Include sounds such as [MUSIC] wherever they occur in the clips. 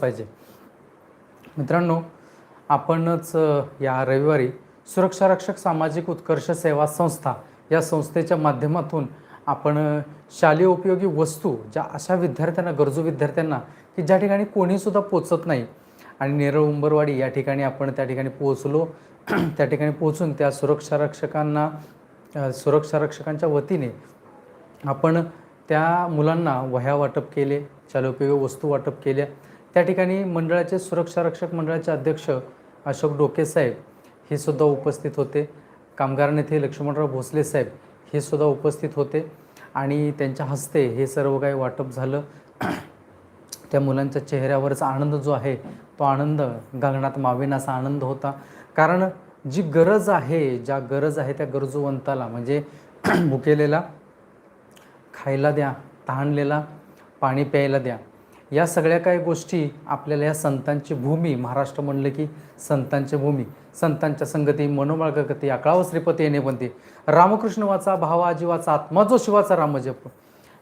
पाहिजे. मित्रांनो आपणच या रविवारी सुरक्षा रक्षक सामाजिक उत्कर्ष सेवा संस्था या संस्थेच्या माध्यमातून आपण शालेय उपयोगी वस्तू ज्या अशा विद्यार्थ्यांना गरजू विद्यार्थ्यांना की ज्या ठिकाणी कोणीसुद्धा पोचत नाही आणि नेरळ उंबरवाडी या ठिकाणी आपण त्या ठिकाणी पोहोचलो [CLEARS THROAT] त्या ठिकाणी पोहोचून त्या सुरक्षा रक्षकांना सुरक्षा रक्षकांच्या वतीने आपण त्या मुलांना वह्या वाटप केले शालोपयोगी वस्तू वाटप केल्या त्या ठिकाणी मंडळाचे सुरक्षा रक्षक मंडळाचे अध्यक्ष अशोक डोके साहेब हे सुद्धा उपस्थित होते. कामगार नेते लक्ष्मणराव भोसले साहेब हे सुद्धा उपस्थित होते. आणि त्यांच्या हस्ते हे सर्व काही वाटप झालं. [CLEARS THROAT] त्या मुलांच्या चेहऱ्यावरचा आनंद जो आहे तो आनंद गगनात मावेन असा आनंद होता. कारण जी गरज आहे ज्या गरज आहे त्या गरजूवंताला म्हणजे [CLEARS THROAT] भुकेलेला खायला द्या तहानलेला पाणी प्यायला द्या या सगळ्या काही गोष्टी आपल्याला या संतांची भूमी महाराष्ट्र म्हणलं की संतांची भूमी संतांच्या संगती मनोमाळगती अकळाव श्रीपती येणे बनते. रामकृष्ण वाचा भावा जीवाचा आत्मा जो शिवाचा रामजप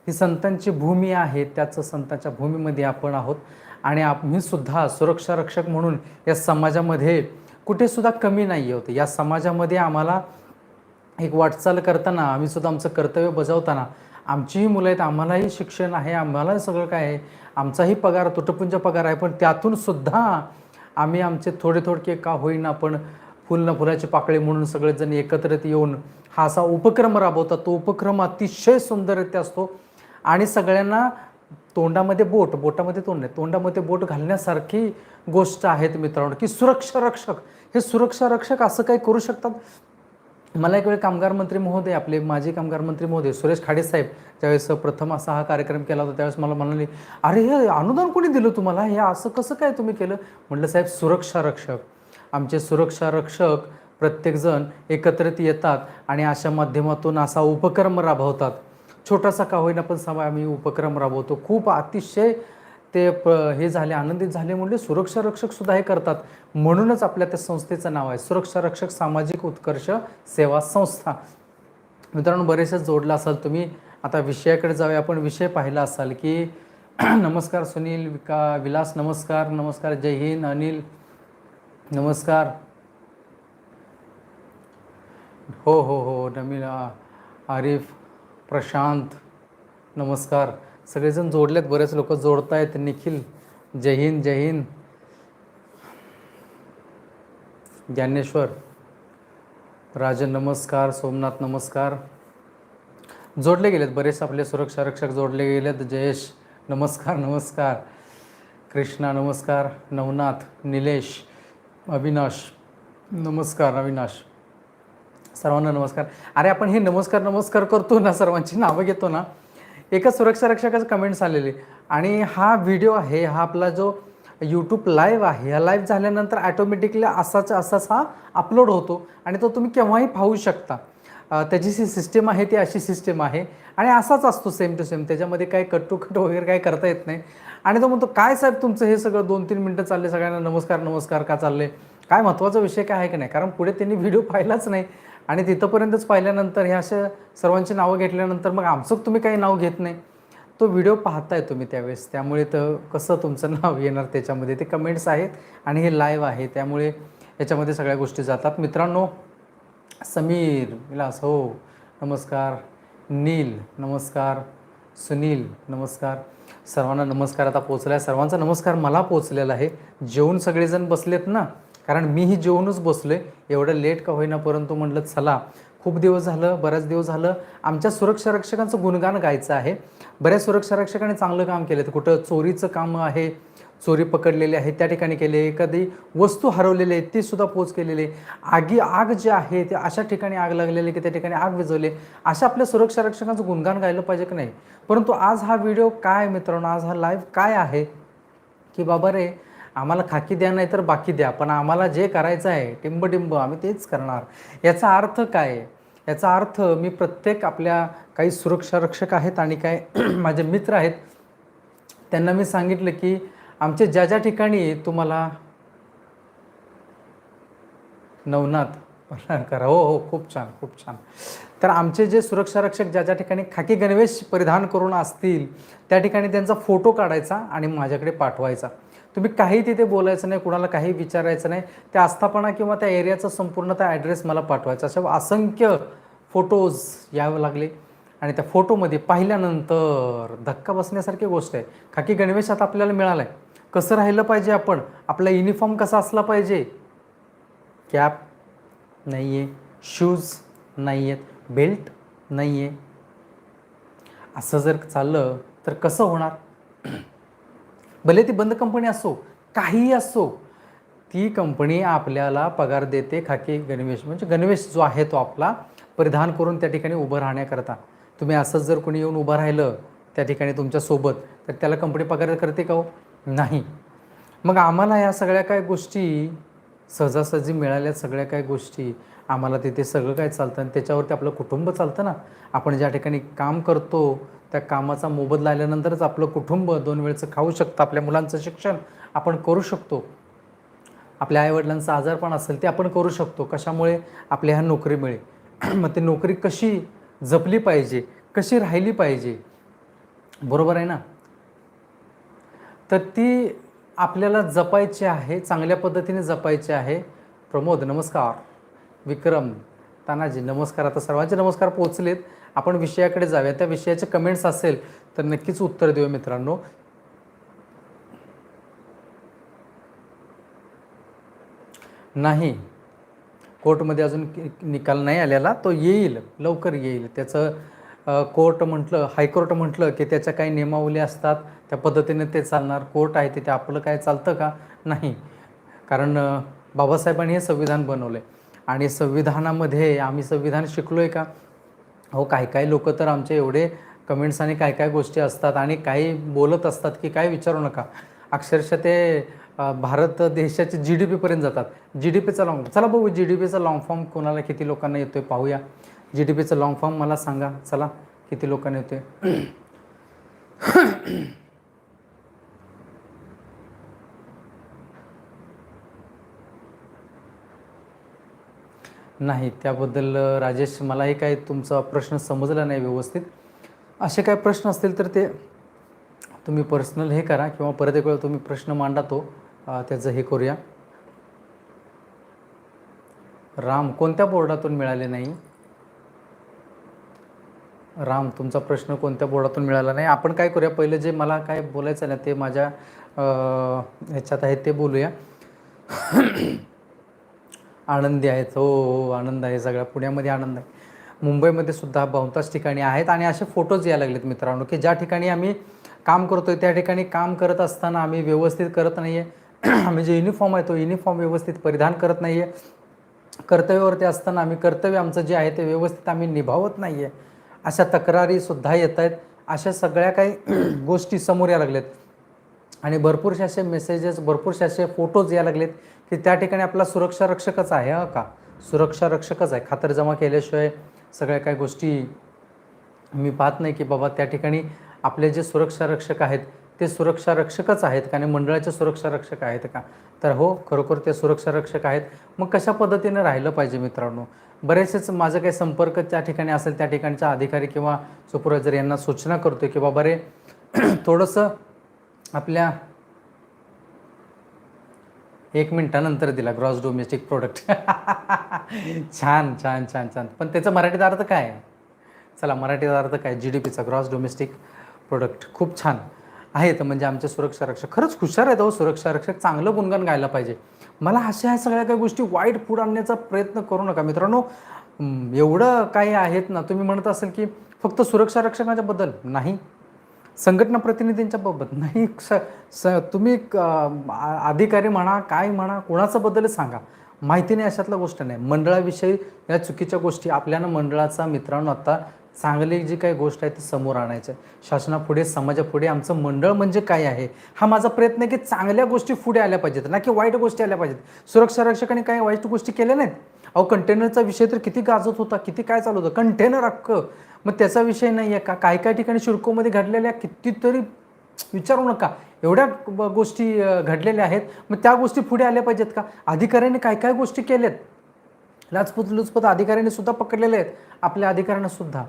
ही संतांची भूमी आहे त्याचं संतांच्या भूमीमध्ये आपण आहोत. आणि आम्ही सुद्धा सुरक्षा रक्षक म्हणून या समाजामध्ये कुठेसुद्धा कमी नाही होते. या समाजामध्ये आम्हाला एक वाटचाल करताना आम्ही सुद्धा आमचं कर्तव्य बजावताना आमचीही मुलं आहेत आम्हालाही शिक्षण आहे आम्हाला सगळं काय आहे. आमचाही पगार तुटपुंज पगार आहे पण त्यातून सुद्धा आम्ही आमचे थोडे थोडके का होईना पण फुल न फुलाची पाकळी म्हणून सगळेजण एकत्रित येऊन हा असा उपक्रम राबवतात. तो उपक्रम अतिशय सुंदररित्या असतो. आणि सगळ्यांना तोंडामध्ये बोट बोटामध्ये तोंड नाही तोंडामध्ये बोट घालण्यासारखी गोष्ट आहेत मित्रांनो की सुरक्षा रक्षक. हे सुरक्षा रक्षक असं काही करू शकतात? मला एक वेळ कामगार मंत्री महोदय आपले माजी कामगार मंत्री महोदय सुरेश खाडे साहेब ज्यावेळेस प्रथम असा हा कार्यक्रम केला होता त्यावेळेस मला म्हणाले अरे हे अनुदान कोणी दिलं तुम्हाला? हे असं कसं काय तुम्ही केलं? म्हटलं साहेब सुरक्षा रक्षक. आमचे सुरक्षा रक्षक प्रत्येकजण एकत्रित येतात आणि अशा माध्यमातून असा उपक्रम राबवतात. छोटासा का होईना पण सभा आम्ही उपक्रम राबवतो. खूप अतिशय ते प हे झाले आनंदित झाले म्हणजे सुरक्षा रक्षक सुद्धा हे करतात. म्हणूनच आपल्या त्या संस्थेचं नाव आहे. सुरक्षा रक्षक सामाजिक उत्कर्ष सेवा संस्था. मित्रांनो बरेचसे जोडला असाल तुम्ही. आता विषयाकडे जाऊया. आपण विषय पाहिला असाल की [CLEARS THROAT] नमस्कार सुनील विका विलास नमस्कार नमस्कार जय हिंद अनिल नमस्कार. हो हो हो नमिला आरिफ प्रशांत नमस्कार. सगळेजण जोडलेत बरेच लोक जोडत आहेत निखिल जय हिंद जय हिंद. ज्ञानेश्वर राजन नमस्कार. सोमनाथ नमस्कार. जोडले गेलेत बरेच आपले सुरक्षा रक्षक जोडले गेलेत. जयेश नमस्कार नमस्कार. कृष्णा नमस्कार. नवनाथ निलेश अविनाश नमस्कार अविनाश. सर्वांना नमस्कार. अरे आपण हे नमस्कार नमस्कार करतो ना सर्वांची नावं घेतो ना. एका सुरक्षा रक्षकाचं कमेंट्स आलेले. आणि हा व्हिडिओ आहे हा आपला जो यूट्यूब लाईव्ह आहे हा लाईव्ह झाल्यानंतर ॲटोमॅटिकली असाच असाच हा अपलोड होतो. आणि तो तुम्ही केव्हाही पाहू शकता. त्याची जी सिस्टीम आहे ती अशी सिस्टीम आहे. आणि असाच असतो सेम टू सेम त्याच्यामध्ये काही कट टू कट वगैरे काही करता येत नाही. आणि तो म्हणतो काय साहेब तुमचं हे सगळं दोन तीन मिनटं चालले सगळ्यांना? नमस्कार नमस्कार. का चालले काय महत्त्वाचा विषय काय आहे की नाही? कारण पुढे त्यांनी व्हिडिओ पाहिलाच नाही. आणि तिथंपर्यंतच पाहिल्यानंतर हे अशा सर्वांची नावं घेतल्यानंतर मग आमचं तुम्ही काही नाव घेत नाही. तो व्हिडिओ पाहताय तुम्ही त्यावेळेस. त्यामुळे तर कसं तुमचं नाव येणार त्याच्यामध्ये? ते कमेंट्स आहेत आणि हे लाईव्ह आहे. त्यामुळे याच्यामध्ये सगळ्या गोष्टी जातात. मित्रांनो समीर विलास हो. नमस्कार. नील नमस्कार. सुनील नमस्कार. सर्वांना नमस्कार. आता पोचला आहे सर्वांचा नमस्कार मला पोचलेला आहे. जेवून सगळेजण बसलेत ना? कारण मीही जेवूनच बसलो आहे एवढं लेट का होईना परंतु म्हटलं चला खूप दिवस झालं बऱ्याच दिवस झालं आमच्या सुरक्षा रक्षकांचं गुणगान गायचं आहे. बऱ्याच सुरक्षा रक्षकांनी चांगलं काम केलं तर कुठं चोरीचं काम आहे चोरी पकडलेली आहे त्या ठिकाणी केले एखादी वस्तू हरवलेली आहे ती सुद्धा पोच केलेली आहे. आगी आग जे आहे ते अशा ठिकाणी आग लागलेली की त्या ठिकाणी आग विझवली अशा आपल्या सुरक्षा रक्षकांचं गुणगान गायलं पाहिजे की नाही? परंतु आज हा व्हिडिओ काय मित्रांनो? आज हा लाईव्ह काय आहे? की बाबा रे आम्हाला खाकी द्या नाही तर बाकी द्या पण आम्हाला जे करायचं आहे टिंबटिंब आम्ही तेच करणार. याचा अर्थ काय? याचा अर्थ मी प्रत्येक आपल्या काही सुरक्षा रक्षक आहेत आणि काय [CLEARS THROAT] माझे मित्र आहेत त्यांना मी सांगितलं की आमच्या ज्या ज्या ठिकाणी तुम्हाला नवनाथ करा. हो हो खूप छान खूप छान. तर आमचे जे सुरक्षा रक्षक ज्या ज्या ठिकाणी खाकी गणवेश परिधान करून असतील त्या ठिकाणी त्यांचा फोटो काढायचा आणि माझ्याकडे पाठवायचा. तुम्ही काही तिथे बोलायचं नाही कुणाला काही विचारायचं नाही. त्या आस्थापना किंवा त्या एरियाचा संपूर्ण त्या ॲड्रेस मला पाठवायचा. अशा असंख्य फोटोज यावे लागले. आणि त्या फोटोमध्ये पाहिल्यानंतर धक्का बसण्यासारखी गोष्ट आहे. खाकी गणवेश आता आपल्याला मिळाला आहे कसं राहिलं पाहिजे आपण? आपला युनिफॉर्म कसा असला पाहिजे? कॅप नाही आहे शूज नाही आहेत बेल्ट नाही आहे असं जर चाललं तर कसं होणार? भले ती बंद कंपनी असो काहीही असो ती कंपनी आपल्याला पगार देते खाकी गणवेश. म्हणजे गणवेश जो आहे तो आपला परिधान करून त्या ठिकाणी उभं राहण्याकरता. तुम्ही असंच जर कोणी येऊन उभं राहिलं त्या ठिकाणी तुमच्यासोबत तर त्याला कंपनी पगार करते का हो? नाही. मग आम्हाला या सगळ्या काय गोष्टी सहजासहजी मिळाल्या सगळ्या काय गोष्टी आम्हाला तिथे सगळं काय चालतं आणि त्याच्यावरती आपलं कुटुंब चालतं ना? आपण ज्या ठिकाणी काम करतो त्या कामाचा मोबदला आल्यानंतरच आपलं कुटुंब दोन वेळचं खाऊ शकतं आपल्या मुलांचं शिक्षण आपण करू शकतो. आपल्या आईवडिलांचा आजारपण असेल ते आपण करू शकतो. कशामुळे? आपल्या ह्या नोकरी मिळेल [CLEARS THROAT] मग ती नोकरी कशी जपली पाहिजे? कशी राहिली पाहिजे? बरोबर आहे ना? तर ती आपल्याला जपायची आहे चांगल्या पद्धतीने जपायची आहे. प्रमोद नमस्कार. विक्रम तानाजी नमस्कार. आता सर्वांचे नमस्कार पोचलेत आपण विषयाकडे जाऊया. त्या विषयाचे कमेंट्स असेल तर नक्कीच उत्तर देऊ मित्रांनो. नाही. कोर्टमध्ये अजून निकाल नाही आलेला. तो येईल. लवकर येईल. त्याचं कोर्ट म्हटलं हायकोर्ट म्हटलं की त्याच्या काही नियमावली असतात. त्या पद्धतीने ते चालणार. कोर्ट आहे तिथे. आपलं काय चालतं का? नाही. कारण बाबासाहेबांनी हे संविधान बनवलं आहे आणि संविधानामध्ये आम्ही संविधान शिकलो आहे का? हो काही काही लोक तर आमचे एवढे कमेंट्स आणि काय काय गोष्टी असतात आणि काही बोलत असतात की काय विचारू नका. अक्षरशः ते भारत देशाचे जी डी पीपर्यंत जातात. जी डी पीचा लाँग चला बघू जी डी पीचा लाँग फॉर्म कोणाला किती लोकांना येतोय पाहूया. जी डी पीचा लाँग फॉर्म मला सांगा. चला किती लोकांना येतोय? नाही त्याबद्दल राजेश मलाही काय तुमचा प्रश्न समजला नाही व्यवस्थित. असे काय प्रश्न असतील तर ते तुम्ही पर्सनल हे करा किंवा परत एक वेळ तुम्ही प्रश्न मांडा तो. त्याचं हे करूया. राम कोणत्या बोर्डातून मिळाले नाही? राम तुमचा प्रश्न कोणत्या बोर्डातून मिळाला नाही? आपण काय करूया? पहिलं जे मला काय बोलायचं ना ते माझ्या ह्याच्यात आहे ते बोलूया. आनंदी आहेत. हो, हो हो आनंद आहे. सगळ्या पुण्यामध्ये आनंद आहे. मुंबईमध्ये सुद्धा बहुतांश ठिकाणी आहेत आणि असे फोटोज यायला लागलेत मित्रांनो की ज्या ठिकाणी आम्ही काम करतोय त्या ठिकाणी काम करत असताना आम्ही व्यवस्थित करत नाही आहे [CLEARS THROAT] आम्ही जे युनिफॉर्म आहे तो युनिफॉर्म व्यवस्थित परिधान करत नाही आहे कर्तव्यावरती असताना आम्ही कर्तव्य आमचं जे आहे ते व्यवस्थित आम्ही निभावत नाही आहे अशा तक्रारीसुद्धा येत आहेत. अशा सगळ्या काही [CLEARS THROAT] गोष्टी समोर या लागल्यात आणि भरपूरसे असे मेसेजेस भरपूरसे असे फोटोज यायला लागलेत. की त्या ठिकाणी आपला सुरक्षा रक्षकच आहे हा का? सुरक्षा रक्षकच आहे. खातरजमा केल्याशिवाय सगळ्या काही गोष्टी मी पाहत नाही की बाबा त्या ठिकाणी आपले जे सुरक्षा रक्षक आहेत ते सुरक्षा रक्षकच आहेत का? आणि मंडळाचे सुरक्षा रक्षक आहेत का? तर हो खरोखर ते सुरक्षा रक्षक आहेत. मग कशा पद्धतीने राहिलं पाहिजे मित्रांनो? बरेचसेच माझं काही संपर्क त्या ठिकाणी असेल त्या ठिकाणच्या अधिकारी किंवा सुपरवायझर यांना सूचना करतो की बाबा रे [CLEARS THROAT] थोडंसं आपल्या एक मिनिटानंतर दिला ग्रॉस डोमेस्टिक प्रोडक्ट छान छान छान छान. पण त्याचा मराठीत अर्थ काय? आहे चला मराठीत अर्थ काय? जी डी पीचा ग्रॉस डोमेस्टिक प्रोडक्ट खूप छान. आहेत म्हणजे आमचे सुरक्षा रक्षक. खरंच हुशार आहेत अहो सुरक्षा रक्षक. चांगलं गुणगान गायला पाहिजे. मला अशा ह्या सगळ्या काही गोष्टी वाईट पुढे आणण्याचा प्रयत्न करू नका. मित्रांनो एवढं काही आहेत ना तुम्ही म्हणत असाल की फक्त सुरक्षा रक्षकाच्याबद्दल. नाही. संघटना प्रतिनिधींच्या बाबत नाही. स स तुम्ही क- अधिकारी म्हणा काय म्हणा कोणाचं बद्दल सांगा. माहिती नाही अशातला गोष्ट नाही. मंडळाविषयी या चुकीच्या गोष्टी आपल्याला मंडळाचा मित्रांनो आता चांगली जी काही गोष्ट आहे ती समोर आणायचं आहे. शासनापुढे समाजापुढे आमचं मंडळ म्हणजे काय आहे? हा माझा प्रयत्न आहे की चांगल्या गोष्टी पुढे आल्या पाहिजेत ना की वाईट गोष्टी आल्या पाहिजेत. सुरक्षा रक्षकांनी काही वाईट गोष्टी केल्या नाहीत? अहो कंटेनरचा विषय तर किती गाजत होता किती काय चालू होतं? कंटेनर अख्खं. मग त्याचा विषय नाही आहे का? काय काय ठिकाणी शिडकोमध्ये घडलेल्या कितीतरी विचारू नका. एवढ्या गोष्टी घडलेल्या आहेत. मग त्या गोष्टी पुढे आल्या पाहिजेत का? अधिकाऱ्यांनी काय काय गोष्टी केल्यात? लाचपूत लुचपत अधिकाऱ्यांनी सुद्धा पकडलेले आहेत. आपल्या अधिकाऱ्यांना सुद्धा.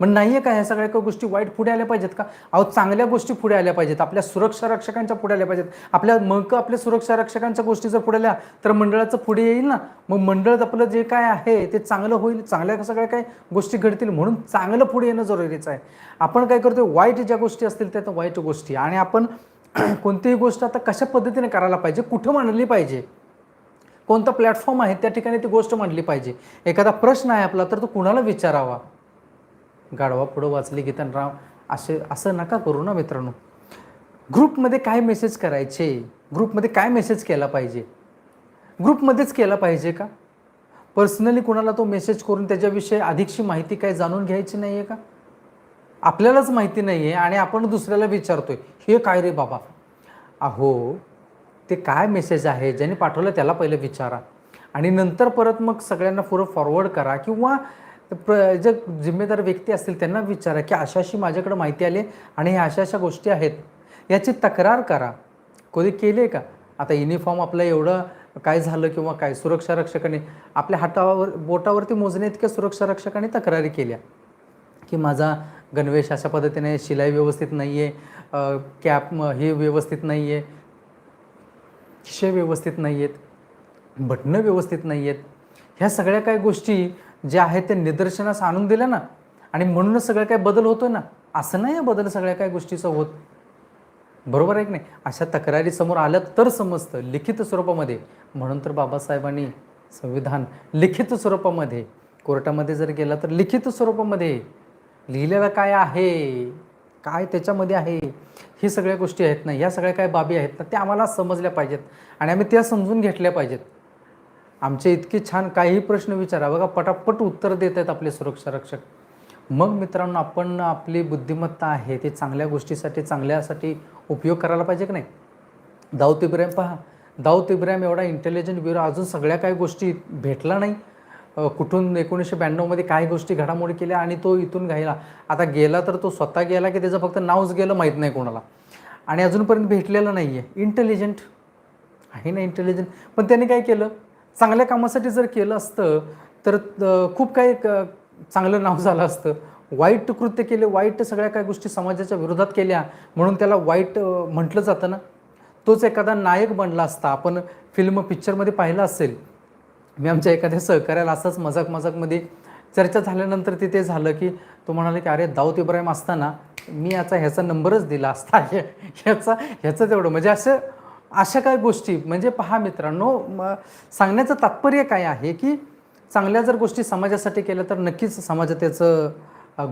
मग नाही आहे का ह्या सगळ्या काही गोष्टी वाईट पुढे आल्या पाहिजेत का? अहो चांगल्या गोष्टी पुढे आल्या पाहिजेत. आपल्या सुरक्षा रक्षकांच्या पुढे आल्या पाहिजेत. आपल्या मग आपल्या सुरक्षा रक्षकांच्या गोष्टी जर पुढे आल्या तर मंडळाचं पुढे येईल ना? मग मंडळ आपलं जे काय आहे ते चांगलं होईल चांगल्या सगळ्या काही गोष्टी घडतील. म्हणून चांगलं पुढे येणं जरुरीचं आहे. आपण काय करतो वाईट ज्या गोष्टी असतील त्या वाईट गोष्टी. आणि आपण [CLEARS THROAT] कोणतीही गोष्ट आता कशा पद्धतीने करायला पाहिजे कुठं मांडली पाहिजे? कोणता प्लॅटफॉर्म आहे त्या ठिकाणी ती गोष्ट मांडली पाहिजे. एखादा प्रश्न आहे आपला तर तो कुणाला विचारावा? गाढवा पुढं वाचली गीतानराव असे असं नका करू ना मित्रांनो. ग्रुपमध्ये काय मेसेज करायचे? ग्रुपमध्ये काय मेसेज केला पाहिजे? ग्रुपमध्येच केला पाहिजे का? पर्सनली कुणाला तो मेसेज करून त्याच्याविषयी अधिकची माहिती काय जाणून घ्यायची नाही आहे का? आपल्यालाच माहिती नाही आहे आणि आपण दुसऱ्याला विचारतोय हे काय रे बाबा? अहो ते काय मेसेज आहे? ज्याने पाठवलं त्याला पहिले विचारा. आणि नंतर परत मग सगळ्यांना पुरं फॉरवर्ड करा किंवा प्र जे जिम्मेदार व्यक्ती असतील त्यांना विचारा की अशा अशी माझ्याकडे माहिती आली आणि ह्या अशा अशा गोष्टी आहेत. याची तक्रार करा. कधी केली आहे का? आता युनिफॉर्म आपलं एवढं काय झालं किंवा काय? सुरक्षा रक्षकाने आपल्या हातावर बोटावरती मोजणे इतक्या सुरक्षा रक्षकाने तक्रारी केल्या की माझा गणवेश अशा पद्धतीने शिलाई व्यवस्थित नाही आहे कॅप हे व्यवस्थित नाही आहे खिशे व्यवस्थित नाही आहेत बटणं व्यवस्थित नाही आहेत ह्या सगळ्या काही गोष्टी जे आहे ते निदर्शनास आणून दिलं ना आणि म्हणूनच सगळं काय बदल होतो ना असं नाही आहे बदल सगळ्या काही गोष्टीचा होत. बरोबर आहे की नाही? अशा तक्रारी समोर आल्या तर समजतं लिखित स्वरूपामध्ये. म्हणून तर बाबासाहेबांनी संविधान लिखित स्वरूपामध्ये कोर्टामध्ये जर गेला तर लिखित स्वरूपामध्ये लिहिलेलं काय आहे? काय त्याच्यामध्ये आहे? ही सगळ्या गोष्टी आहेत ना ह्या सगळ्या काय बाबी आहेत ना त्या आम्हाला समजल्या पाहिजेत. आणि आम्ही त्या समजून घेतल्या पाहिजेत. आमचे इतके छान काही प्रश्न विचारा. बघा पटापट उत्तर देत आहेत आपले सुरक्षा रक्षक. मग मित्रांनो आपण आपली बुद्धिमत्ता आहे ते चांगल्या गोष्टीसाठी चांगल्यासाठी उपयोग करायला पाहिजे की नाही? दाऊद इब्राहिम पहा. दाऊद इब्राहिम एवढा इंटेलिजंट ब्युरो अजून सगळ्या काही गोष्टी भेटला नाही. कुठून एकोणीसशे ब्याण्णवमध्ये काही गोष्टी घडामोडी केल्या आणि तो इथून घ्यायला. आता गेला तर तो स्वतः गेला की त्याचं फक्त नावच गेलं माहीत नाही कोणाला. आणि अजूनपर्यंत भेटलेलं नाही आहे इंटेलिजंट आहे ना इंटेलिजंट पण त्याने काय केलं? चांगल्या कामासाठी जर केलं असतं तर खूप काही क- चांगलं नाव झालं असतं. वाईट कृत्य केले वाईट सगळ्या काही गोष्टी समाजाच्या विरोधात केल्या म्हणून त्याला वाईट म्हटलं जातं ना? तोच एखादा नायक बनला असता. आपण फिल्म पिक्चरमध्ये पाहिलं असेल. मी आमच्या एखाद्या सहकार्याला असंच मजाक मजाकमध्ये चर्चा झाल्यानंतर तिथे झालं की तो म्हणाला की अरे दाऊद इब्राहिम असताना मी याचा ह्याचा नंबरच दिला असता. [LAUGHS] ह्याचा ह्याचं तेवढं. म्हणजे असं अशा काय गोष्टी म्हणजे पहा मित्रांनो सांगण्याचं तात्पर्य काय आहे की चांगल्या जर गोष्टी समाजासाठी केल्या तर नक्कीच समाज त्याचं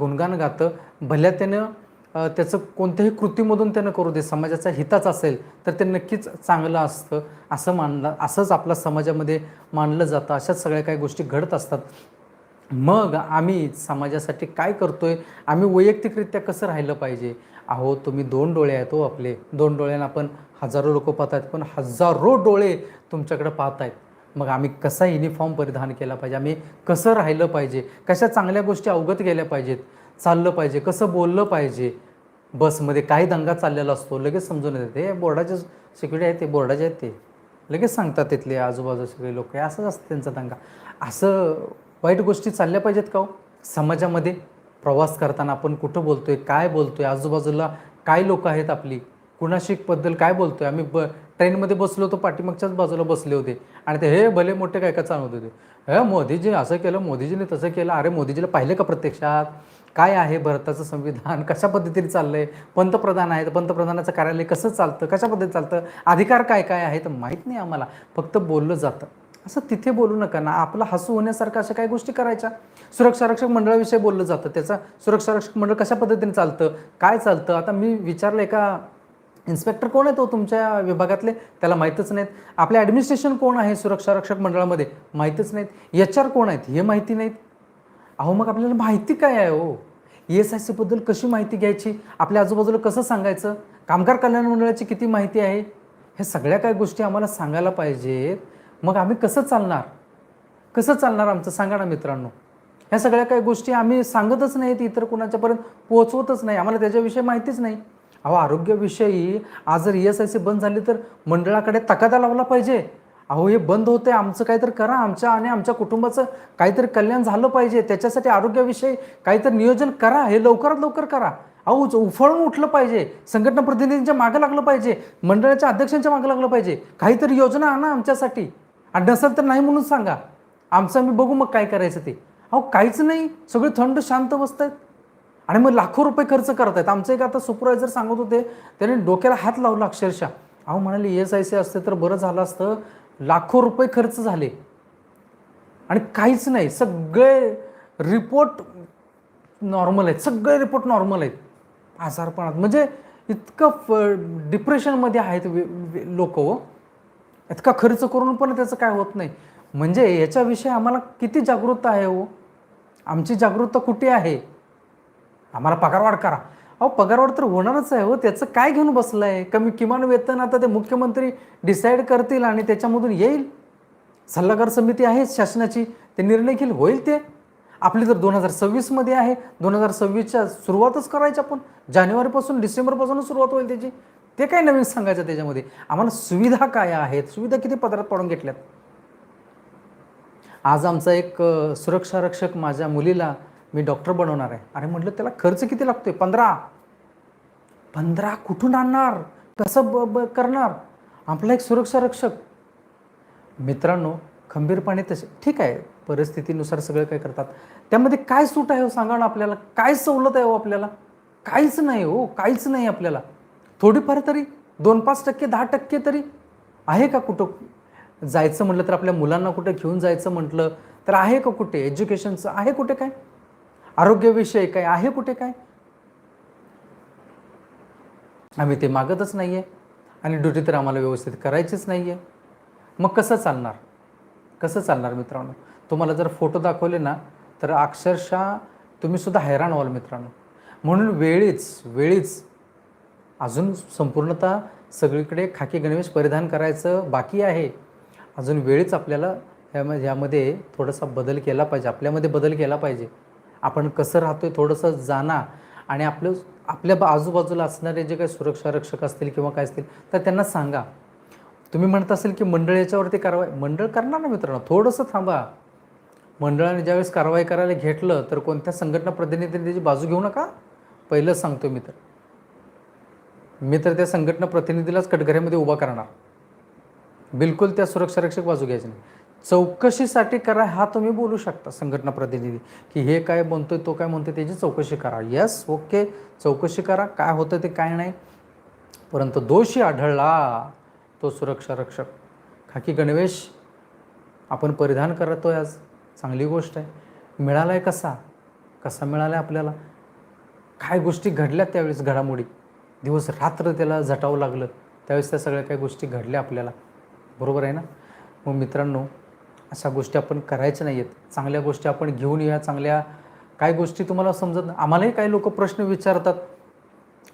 गुणगान गातं. भल्या त्यानं त्याचं कोणत्याही कृतीमधून त्यानं करू दे समाजाचा हिताच असेल तर ते नक्कीच चांगलं असतं. असं मानलं असंच आपल्या समाजामध्ये मानलं जातं. अशाच सगळ्या काही गोष्टी घडत असतात. मग आम्ही समाजासाठी काय करतोय? आम्ही वैयक्तिकरित्या कसं राहिलं पाहिजे? अहो तुम्ही दोन डोळे आहेत हो आपले. दोन डोळ्यानं आपण हजारो लोक पाहत आहेत पण हजारो डोळे तुमच्याकडे पाहत आहेत मग आम्ही कसा युनिफॉर्म परिधान केला पाहिजे? आम्ही कसं राहिलं पाहिजे? कशा चांगल्या गोष्टी अवगत केल्या पाहिजेत? चाललं पाहिजे. कसं बोललं पाहिजे? बसमध्ये काही दंगा चाललेला असतो. लगेच समजून येते. हे बोर्डाचे सिक्युरिटी आहेत ते बोर्डाचे आहेत ते. लगेच सांगतात तिथले आजूबाजू सगळे लोक. असंच असतं त्यांचा दंगा. असं वाईट गोष्टी चालल्या पाहिजेत का हो? समाजामध्ये? प्रवास करताना आपण कुठं बोलतोय काय बोलतोय आजूबाजूला काय लोक आहेत आपली? कुणाशी बद्दल काय बोलतोय? आम्ही ब ट्रेनमध्ये बसलो होतो पाठीमागच्याच बाजूला बसले होते. आणि ते हे भले मोठे काय काय चालवत होते? हे मोदीजी असं केलं मोदीजीने तसं केलं. अरे मोदीजीला पाहिलं का प्रत्यक्षात? काय आहे भारताचं संविधान? कशा पद्धतीने चाललंय? पंतप्रधान आहेत पंतप्रधानाचं कार्यालय कसं चालतं? कशा पद्धतीने चालतं? अधिकार काय काय आहेत? माहीत नाही आम्हाला. फक्त बोललं जातं. असं तिथे बोलू नका ना. आपलं हसू होण्यासारखं अशा काही गोष्टी करायच्या. सुरक्षा रक्षक मंडळाविषयी बोललं जातं. त्याचा सुरक्षा रक्षक मंडळ कशा पद्धतीने चालतं काय चालतं? आता मी विचारलं एका इन्स्पेक्टर कोण आहे तो तुमच्या विभागातले? त्याला माहीतच नाहीत. आपले ॲडमिनिस्ट्रेशन कोण आहे सुरक्षा रक्षक मंडळामध्ये? माहीतच नाहीत. एच आर कोण आहेत? हे माहिती नाहीत. अहो मग आपल्याला माहिती काय आहे हो? एस आय सीबद्दल कशी माहिती घ्यायची? आपल्या आजूबाजूला कसं सांगायचं? कामगार कल्याण मंडळाची किती माहिती आहे? हे सगळ्या काय गोष्टी आम्हाला सांगायला पाहिजेत. मग आम्ही कसं चालणार? कसं चालणार आमचं? सांगा ना मित्रांनो. ह्या सगळ्या काही गोष्टी आम्ही सांगतच नाहीत इतर कुणाच्यापर्यंत पोहोचवतच नाही. आम्हाला त्याच्याविषयी माहितीच नाही. अहो आरोग्याविषयी आज जर ई एस आय सी बंद झाली तर मंडळाकडे तकादा लावला पाहिजे. अहो हे बंद होते आमचं काहीतरी करा. आमच्या आणि आमच्या कुटुंबाचं काहीतरी कल्याण झालं पाहिजे. त्याच्यासाठी आरोग्याविषयी काहीतरी नियोजन करा. हे लवकरात लवकर करा. अहो उच- उफाळून उठलं पाहिजे. संघटना प्रतिनिधींच्या मागं लागलं पाहिजे. मंडळाच्या अध्यक्षांच्या मागं लागलं पाहिजे. काहीतरी योजना आणा आमच्यासाठी. आणि नसेल तर नाही म्हणून सांगा. आमचं आम्ही बघू मग काय करायचं ते. अहो काहीच नाही. सगळे थंड शांत बसत आहेत. आणि मग लाखो रुपये खर्च करत आहेत. आमचं एक आता सुपरवायझर सांगत होते त्याने डोक्याला हात लावला अक्षरशः. अहो म्हणाले एस आय सी असते तर बरं झालं असतं. लाखो रुपये खर्च झाले. आणि काहीच नाही. सगळे रिपोर्ट नॉर्मल आहेत. सगळे रिपोर्ट नॉर्मल आहेत. आजारपणात. म्हणजे इतकं डिप्रेशनमध्ये आहेत लोक हो. इतका खर्च करून पण त्याचं काय होत नाही. म्हणजे याच्याविषयी आम्हाला किती जागरूकता आहे हो? आमची जागरूकता कुठे आहे? आम्हाला पगारवाढ करा. अहो पगारवाढ तर होणारच आहे हो. त्याचं काय घेऊन बसलं आहे कमी किमान वेतन आता ते मुख्यमंत्री डिसाईड करतील आणि त्याच्यामधून येईल? सल्लागार समिती आहे शासनाची. ते निर्णय घेईल होईल ते. आपली तर दोन हजार सव्वीसमध्ये आहे. दोन हजार सव्वीसच्या सुरुवातच करायची आपण. जानेवारीपासून डिसेंबरपासूनच सुरुवात होईल त्याची. ते काय नवीन सांगायचं त्याच्यामध्ये? आम्हाला सुविधा काय आहेत? सुविधा किती पदरात पाडून घेतल्यात? आज आमचा एक सुरक्षा रक्षक माझ्या मुलीला मी डॉक्टर बनवणार आहे. अरे म्हटलं त्याला खर्च किती लागतोय? पंधरा. पंधरा कुठून आणणार? कसं ब ब करणार? आपला एक सुरक्षा रक्षक मित्रांनो खंबीरपणे तसे ठीक आहे परिस्थितीनुसार सगळं काय करतात. त्यामध्ये काय सूट आहे हो? सांगा ना आपल्याला. काय सवलत आहे हो आपल्याला? काहीच नाही हो. काहीच नाही आपल्याला. थोडीफार तरी दोन पाच टक्के दहा टक्के तरी आहे का कुठं? जायचं म्हटलं तर आपल्या मुलांना कुठे घेऊन जायचं म्हटलं तर आहे का कुठे? एज्युकेशनचं आहे कुठे काय? आरोग्यविषयी काय? आहे कुठे काय? आम्ही ते मागतच नाही आहे आणि ड्युटी तर आम्हाला व्यवस्थित करायचीच नाही आहे मग कसं चालणार? कसं चालणार मित्रांनो? तुम्हाला जर फोटो दाखवले ना तर अक्षरशः तुम्ही सुद्धा हैराण व्हाल मित्रांनो. म्हणून वेळीच वेळीच अजून संपूर्णतः सगळीकडे खाकी गणवेश परिधान करायचं बाकी आहे. अजून वेळीच आपल्याला यामध्ये ह्यामध्ये थोडासा बदल केला पाहिजे. आपल्यामध्ये बदल केला पाहिजे. आपण कसं राहतो आहे थोडंसं जाणा. आणि आपलं आपल्या बा- आजूबाजूला असणारे जे काही सुरक्षा रक्षक असतील किंवा काय असतील तर त्यांना सांगा. तुम्ही म्हणत असेल की मंडळ याच्यावरती कारवाई मंडळ करणार ना मित्रांनो? थोडंसं थांबा. मंडळाने ज्यावेळेस कारवाई करायला घेतलं तर कोणत्या संघटना प्रतिनिधींची त्याची बाजू घेऊ नका? पहिलं सांगतो मित्र मी तर त्या संघटना प्रतिनिधीलाच कटघऱ्यामध्ये उभा करणार. बिलकुल त्या सुरक्षा रक्षक बाजू घ्यायची नाही. चौकशीसाठी करा हा तुम्ही बोलू शकता संघटना प्रतिनिधी की हे काय म्हणतोय तो काय म्हणतोय त्याची चौकशी करा. यस ओके चौकशी करा काय होतं ते काय नाही. परंतु दोषी आढळला तो सुरक्षा रक्षक खाकी गणवेश आपण परिधान करतोय आज. चांगली गोष्ट आहे. मिळाला आहे कसा? कसा मिळाला आहे आपल्याला? काय गोष्टी घडल्या त्यावेळेस घडामोडी? दिवस रात्र त्याला झटावं लागलं. त्यावेळेस त्या सगळ्या काही गोष्टी घडल्या आपल्याला. बरोबर आहे ना? मग मित्रांनो अशा गोष्टी आपण करायच्या नाही आहेत चांगल्या गोष्टी आपण घेऊन या चांगल्या काय गोष्टी तुम्हाला समजत नाही. आम्हालाही काही लोक प्रश्न विचारतात.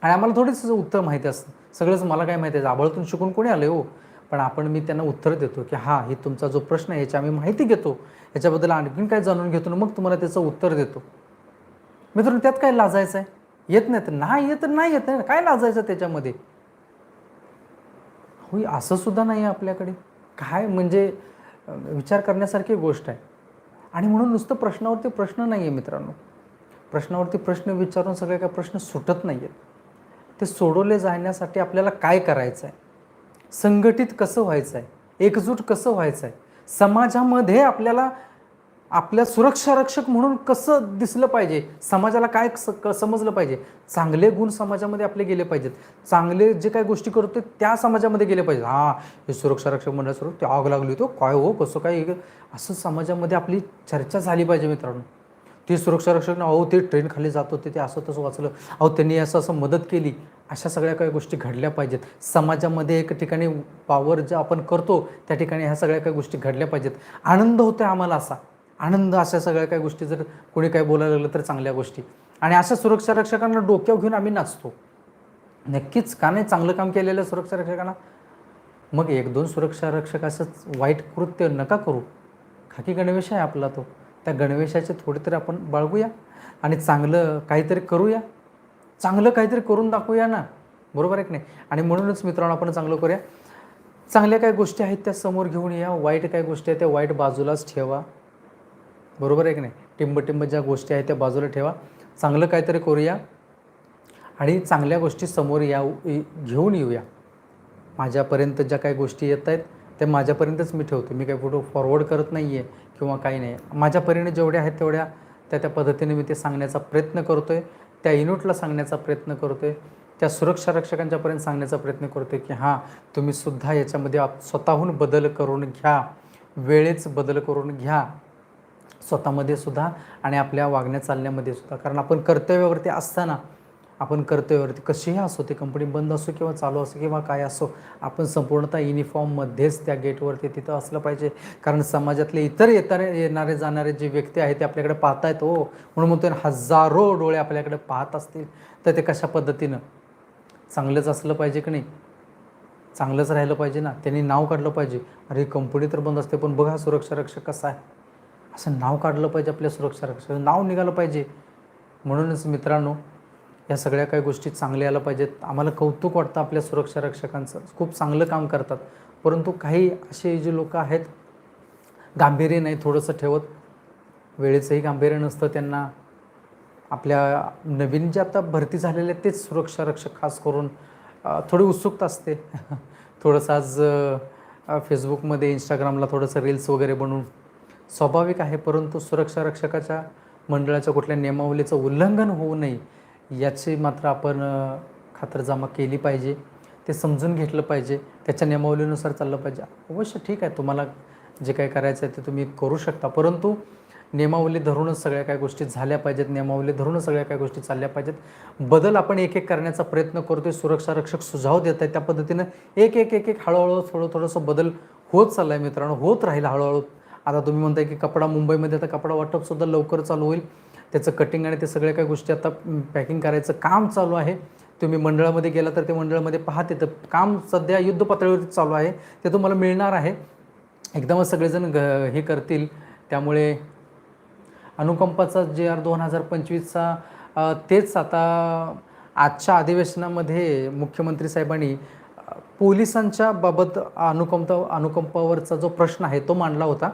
आणि आम्हाला थोडीच उत्तर माहिती असतं. सगळंच मला काय माहिती आहे. आबळतून शिकून कोणी आलं हो? पण आपण मी त्यांना उत्तर देतो की हां हे तुमचा जो प्रश्न आहे याची आम्ही माहिती घेतो. याच्याबद्दल आणखीन काय जाणून घेतो मग तुम्हाला त्याचं उत्तर देतो. मित्रांनो त्यात काय लाजायचं आहे? येत नाही तर नाही येत नाही येत. नाही काय लाजायचं त्याच्यामध्ये? होई असं सुद्धा नाही आहे आपल्याकडे. काय म्हणजे विचार करण्यासारखी गोष्ट आहे. आणि म्हणून नुसतं प्रश्नावरती प्रश्न नाही आहे मित्रांनो. प्रश्नावरती प्रश्न विचारून सगळे काय प्रश्न सुटत नाही आहेत. ते सोडवले जाण्यासाठी आपल्याला काय करायचं आहे संघटित कसं व्हायचं आहे एकजूट कसं व्हायचं आहे समाजामध्ये आपल्याला आपल्या सुरक्षा रक्षक म्हणून कसं दिसलं पाहिजे? समाजाला काय स- क- समजलं पाहिजे? चांगले गुण समाजामध्ये आपले गेले पाहिजेत. चांगले जे काय गोष्टी करतो त्या समाजामध्ये गेले पाहिजेत. हां हे सुरक्षा रक्षक मंडळ सुरू ते आग लागली होतो. काय हो कसं काय? असं समाजामध्ये आपली चर्चा झाली पाहिजे मित्रांनो. ते सुरक्षा रक्षक ना अहो ते ट्रेन खाली जात होते ते असं तसं वाचलं. अहो त्यांनी असं असं मदत केली. अशा सगळ्या काही गोष्टी घडल्या पाहिजेत. समाजामध्ये एक ठिकाणी पावर जे आपण करतो त्या ठिकाणी ह्या सगळ्या काही गोष्टी घडल्या पाहिजेत. आनंद होतो आम्हाला असा. आनंद अशा सगळ्या काही गोष्टी जर कोणी काही बोलायला लागलं तर चांगल्या गोष्टी. आणि अशा सुरक्षा रक्षकांना डोक्यावर घेऊन आम्ही नाचतो. नक्कीच का नाही चांगलं काम केलेल्या सुरक्षा रक्षकांना? मग एक दोन सुरक्षा रक्षक असंच वाईट कृत्य नका करू. खाकी गणवेश आहे आपला तो. त्या गणवेशाचे थोडे तरी आपण बाळगूया आणि चांगलं काहीतरी करूया. चांगलं काहीतरी करून दाखवूया ना. बरोबर आहे की नाही? आणि म्हणूनच मित्रांनो आपण चांगलं करूया. चांगल्या काय गोष्टी आहेत त्या समोर घेऊन या. वाईट काय गोष्टी आहेत त्या वाईट बाजूलाच ठेवा. बरोबर आहे की नाही? टिंबटिंब ज्या गोष्टी आहेत त्या बाजूला ठेवा. चांगलं काहीतरी करूया आणि चांगल्या गोष्टी समोर या घेऊन येऊया. माझ्यापर्यंत ज्या काही गोष्टी येत आहेत त्या माझ्यापर्यंतच मी ठेवतो. मी काही फोटो फॉरवर्ड करत नाही आहे किंवा काही नाही. माझ्या परीने जेवढ्या आहेत तेवढ्या त्या त्या पद्धतीने मी ते सांगण्याचा प्रयत्न करतो आहे त्या युनिटला सांगण्याचा प्रयत्न करतो आहे त्या सुरक्षा रक्षकांच्यापर्यंत सांगण्याचा प्रयत्न करतो की हां तुम्ही सुद्धा याच्यामध्ये आप स्वतःहून बदल करून घ्या. वेळेच बदल करून घ्या. स्वतःमध्ये सुद्धा आणि आपल्या वागण्या चालण्यामध्ये सुद्धा. कारण आपण कर्तव्यावरती असताना आपण कर्तव्यावरती कशीही असो ती कंपनी बंद असो किंवा चालू असो किंवा काय असो आपण संपूर्णतः युनिफॉर्ममध्येच त्या गेटवरती तिथं असलं पाहिजे. कारण समाजातले इतर येणारे येणारे जाणारे जे व्यक्ती आहेत ते आपल्याकडे पाहतायत हो म्हणून म्हणतो ना, हजारो डोळे आपल्याकडे पाहत असतील. तर ते कशा पद्धतीनं? चांगलंच असलं पाहिजे की नाही? चांगलंच राहिलं पाहिजे ना? त्यांनी नाव काढलं पाहिजे. अरे ही कंपनी तर बंद असते पण बघा सुरक्षा रक्षक कसा आहे. असं नाव काढलं पाहिजे आपल्या सुरक्षा रक्षक नाव निघालं पाहिजे. म्हणूनच मित्रांनो या सगळ्या काही गोष्टी चांगल्या यायला पाहिजेत. आम्हाला कौतुक वाटतं आपल्या सुरक्षा रक्षकांचं. खूप चांगलं काम करतात. परंतु काही असे जे लोक आहेत गांभीर्य नाही थोडंसं ठेवत. वेळेचंही गांभीर्य नसतं त्यांना. आपल्या नवीन जे आता भरती झालेले आहेत तेच सुरक्षा रक्षक खास करून थोडी उत्सुकता असते. [LAUGHS] थोडंसं आज फेसबुकमध्ये इंस्टाग्रामला थोडंसं रील्स वगैरे बनवून स्वाभाविक आहे परंतु सुरक्षा रक्षकाच्या मंडळाच्या कुठल्या नियमावलीचं उल्लंघन होऊ नये याची मात्र आपण अ, खातरजमा केली पाहिजे. ते समजून घेतलं पाहिजे. त्याच्या नियमावलीनुसार चाललं पाहिजे. अवश्य ठीक आहे तुम्हाला जे काही करायचं आहे ते तुम्ही करू शकता. परंतु नियमावली धरूनच सगळ्या काही गोष्टी झाल्या पाहिजेत नियमावली धरूनच सगळ्या काही गोष्टी चालल्या पाहिजेत. बदल आपण एक एक करण्याचा प्रयत्न करतोय सुरक्षा रक्षक सुझाव देत आहेत. त्या पद्धतीनं एक एक एक एक हळूहळू थोडं थोडंसं बदल होत चालला आहे मित्रांनो होत राहील हळूहळू. आता तुम्ही म्हणताय की कपडा मुंबईमध्ये आता कपडा वाटपसुद्धा लवकर चालू होईल. त्याचं कटिंग आणि ते सगळ्या काही गोष्टी आता पॅकिंग करायचं काम चालू आहे. तुम्ही मंडळामध्ये गेला तर ते मंडळामध्ये पहा तिथं काम सध्या युद्ध पातळीवरती चालू आहे. ते तुम्हाला मिळणार आहे. एकदमच सगळेजण ग हे करतील. त्यामुळे अनुकंपाचा जे आर दोन हजार पंचवीसचा तेच आता आजच्या अधिवेशनामध्ये मुख्यमंत्री साहेबांनी पोलिसांच्या बाबत अनुकंप अनुकंपावरचा जो प्रश्न आहे तो मांडला होता.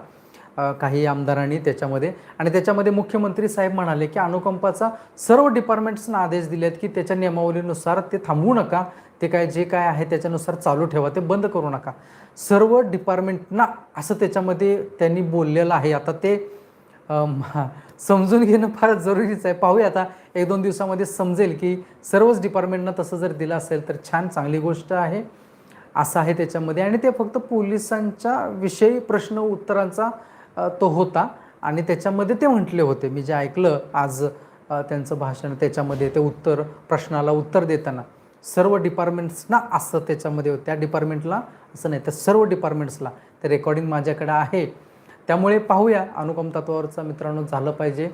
काही आमदारांनी त्याच्यामध्ये. आणि त्याच्यामध्ये मुख्यमंत्री साहेब म्हणाले की अनुकंपाचा सर्व डिपार्टमेंट्सना आदेश दिले आहेत की त्याच्या नियमावलीनुसार ते थांबवू नका. ते काय जे काय आहे त्याच्यानुसार चालू ठेवा. ते बंद करू नका. सर्व डिपार्टमेंटना असं त्याच्यामध्ये त्यांनी बोललेलं आहे. आता ते समजून घेणं फार जरुरीच आहे. पाहूया आता. एक दोन दिवसामध्ये समजेल की सर्वच डिपार्टमेंटनं तसं जर दिलं असेल तर छान चांगली गोष्ट आहे. असं आहे त्याच्यामध्ये. आणि ते फक्त पोलिसांच्या विषयी प्रश्न उत्तरांचा तो होता. आणि त्याच्यामध्ये ते म्हटले होते. मी जे ऐकलं आज त्यांचं भाषण त्याच्यामध्ये ते उत्तर प्रश्नाला उत्तर देताना सर्व डिपार्टमेंट्सना असं त्याच्यामध्ये त्या डिपार्टमेंटला असं नाही तर सर्व डिपार्टमेंट्सला ते रेकॉर्डिंग माझ्याकडे आहे. त्यामुळे पाहूया अनुपम तत्वावरचा मित्रांनो झालं पाहिजे.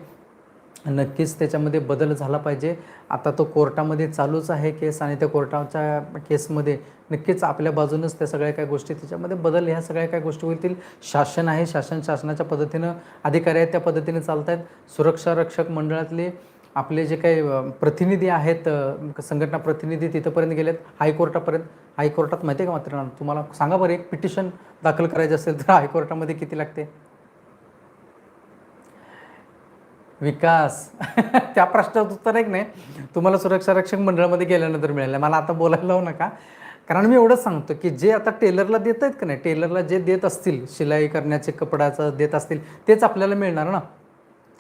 नक्कीच त्याच्यामध्ये बदल झाला पाहिजे. आता तो कोर्टामध्ये चालूच आहे केस आणि त्या कोर्टाच्या केसमध्ये नक्कीच आपल्या बाजूनच त्या सगळ्या काही गोष्टी त्याच्यामध्ये बदल ह्या सगळ्या काही गोष्टी होतील. शासन आहे शासन शासनाच्या पद्धतीनं अधिकारी आहेत त्या पद्धतीने चालत आहेत सुरक्षा रक्षक मंडळातले आपले जे काही प्रतिनिधी आहेत संघटना प्रतिनिधी तिथंपर्यंत गेलेत हायकोर्टापर्यंत. हायकोर्टात माहिती आहे का मात्र तुम्हाला सांगा बरं एक पिटिशन दाखल करायचं असेल तर हायकोर्टामध्ये किती लागते? विकास. [LAUGHS] त्या प्रश्नाचं उत्तर एक नाही? तुम्हाला सुरक्षा रक्षक मंडळामध्ये गेल्यानंतर मिळालं. मला आता बोलायला लावू नका. कारण मी एवढंच सांगतो की जे आता टेलरला देत आहेत का नाही? टेलरला जे देत असतील शिलाई करण्याचे कपड्याचं देत असतील तेच आपल्याला मिळणार ना?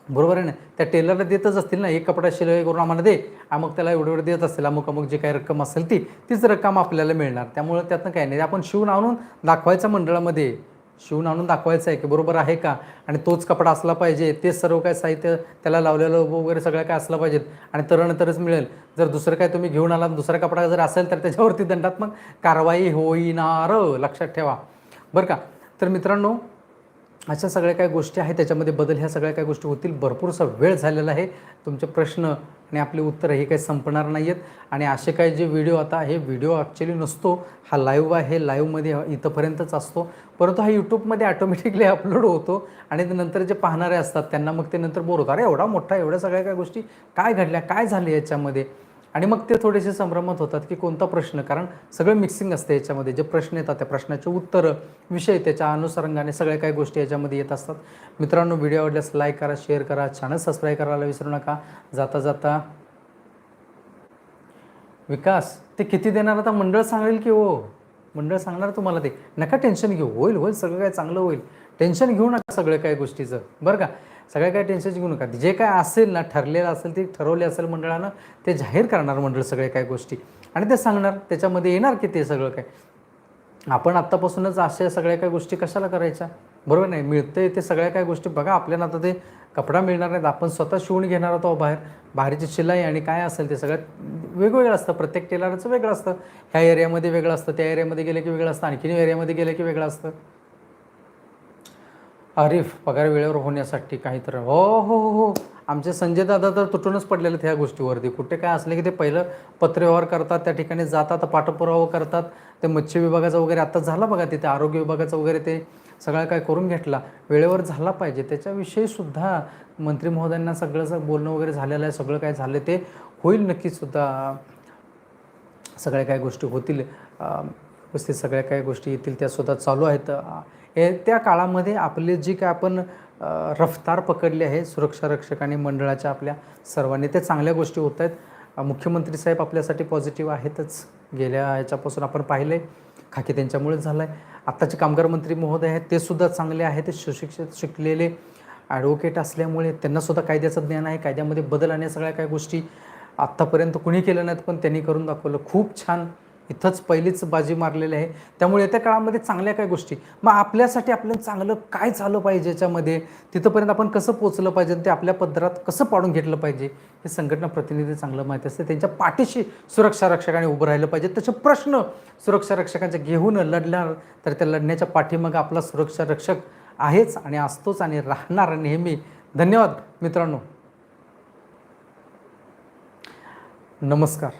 बरोबर आहे ना? त्या टेलरला देतच असतील ना? एक कपडा शिलाई करून आम्हाला दे. मग त्याला एवढं एवढं देत असेल अमुक अमुक जी काही रक्कम असेल ती तीच रक्कम आपल्याला मिळणार. त्यामुळे त्यातनं काही नाही. आपण शिवून आणून दाखवायचं मंडळामध्ये. शिवून आणून दाखवायचं आहे की बरोबर आहे का? आणि तोच कपडा असला पाहिजे ते सर्व काय साहित्य त्याला लावलेलं वगैरे सगळं काय असलं पाहिजेत आणि तरण तरच मिळेल. जर दुसरं काय तुम्ही घेऊन आला दुसरा कपडा जर असेल तर त्याच्यावरती दंडात्मक कारवाई होईनार लक्षात ठेवा. बरं का? तर मित्रांनो अशा सगळ्या काही गोष्टी आहेत त्याच्यामध्ये बदल ह्या सगळ्या काही गोष्टी होतील. भरपूरसा वेळ झालेला आहे. तुमचे प्रश्न आणि आपले उत्तर हे काही संपणार नाही आहेत आणि असे काही जे व्हिडिओ आता हे व्हिडिओ ॲक्च्युली नसतो. हा लाईव्ह आहे लाईव्हमध्ये इथंपर्यंतच असतो. परंतु हा यूट्यूबमध्ये ऑटोमॅटिकली अपलोड होतो आणि नंतर जे पाहणारे असतात त्यांना मग ते नंतर बोर होतं. अरे एवढा मोठा एवढ्या सगळ्या काही गोष्टी काय घडल्या काय झाले याच्यामध्ये? आणि मग ते थोडेसे संभ्रमात होतात की कोणता प्रश्न? कारण सगळं मिक्सिंग असते याच्यामध्ये. जे प्रश्न येतात त्या प्रश्नाचे उत्तरं विषय त्याच्या अनुषंगाने सगळ्या काही गोष्टी याच्यामध्ये येत असतात. मित्रांनो व्हिडिओ आवडल्यास लाईक करा शेअर करा चॅनल सबस्क्राईब करायला विसरू नका. जाता जाता विकास ते किती देणार? आता मंडळ सांगेल की हो. मंडळ सांगणार तुम्हाला ते. नका टेन्शन घेऊ. होईल होईल सगळं काय चांगलं होईल. टेन्शन घेऊ नका सगळं काय गोष्टीचं. बरं का? सगळ्या काय टेन्शन घेऊ नका. जे काय असेल ना ठरलेलं असेल ते ठरवले असेल मंडळानं ते जाहीर करणार मंडळ सगळे काय गोष्टी. आणि ते सांगणार त्याच्यामध्ये येणार की ते सगळं काय. आपण आत्तापासूनच अशा सगळ्या काय गोष्टी कशाला करायच्या? बरोबर नाही? मिळतंय ते सगळ्या काय गोष्टी. बघा आपल्याला आता ते कपडा मिळणार नाहीत. आपण स्वतः शिवून घेणार आहोत बाहेर. बाहेरची शिलाई आणि काय असेल ते सगळ्यात वेगवेगळं असतं. प्रत्येक टेलरचं वेगळं असतं. ह्या एरियामध्ये वेगळं असतं. त्या एरियामध्ये गेलं की वेगळं असतं. आणखीन एरियामध्ये गेलं की वेगळं असतं. आरिफ पगार वेळेवर होण्यासाठी काहीतरी. हो हो हो हो. आमचे संजय दादा तर तुटूनच पडलेले ह्या गोष्टीवरती. कुठे काय असले की ते पहिलं पत्रव्यवहार करतात त्या ठिकाणी जातात पाठपुरावा करतात. ते मत्स्य विभागाचं वगैरे आता झाला बघा तिथे आरोग्य विभागाचं वगैरे ते सगळं काय करून घेतला. वेळेवर झाला पाहिजे. त्याच्याविषयी सुद्धा मंत्री महोदयांना सगळं बोलणं वगैरे झालेलं आहे सगळं काय झालं ते होईल नक्कीच सुद्धा. सगळ्या काय गोष्टी होतील उपस्थित सगळ्या काय गोष्टी येतील त्या सुद्धा चालू आहेत. हे त्या काळामध्ये आपले जी काय आपण रफ्तार पकडली आहे सुरक्षा रक्षक आणि मंडळाच्या आपल्या सर्वांनी त्या चांगल्या गोष्टी होत आहेत. मुख्यमंत्री साहेब आपल्यासाठी पॉझिटिव्ह आहेतच. गेल्या ह्याच्यापासून आपण पाहिले खाकी त्यांच्यामुळेच झालं आहे आत्ताचे कामगार मंत्री महोदय आहेत ते सुद्धा चांगले आहेत. ते सुशिक्षित शिकलेले ॲडव्होकेट असल्यामुळे त्यांनासुद्धा कायद्याचं ज्ञान आहे. कायद्यामध्ये बदल आणि सगळ्या काय गोष्टी आत्तापर्यंत कुणी केलं नाहीत पण त्यांनी करून दाखवलं. खूप छान इथंच पहिलीच बाजी मारलेली आहे. त्यामुळे येत्या काळामध्ये चांगल्या काय गोष्टी? मग आपल्यासाठी आपल्याला चांगलं काय झालं पाहिजे याच्यामध्ये? तिथंपर्यंत आपण कसं पोचलं पाहिजे आणि ते आपल्या पदरात कसं पाडून घेतलं पाहिजे? हे संघटना प्रतिनिधी चांगलं माहिती असते. त्यांच्या पाठीशी सुरक्षा रक्षकाने उभं राहिलं पाहिजे. तसे प्रश्न सुरक्षा रक्षकांच्या घेऊन लढणार तर त्या लढण्याच्या पाठीमागं आपला सुरक्षा रक्षक आहेच आणि असतोच आणि राहणार नेहमी. धन्यवाद मित्रांनो. नमस्कार.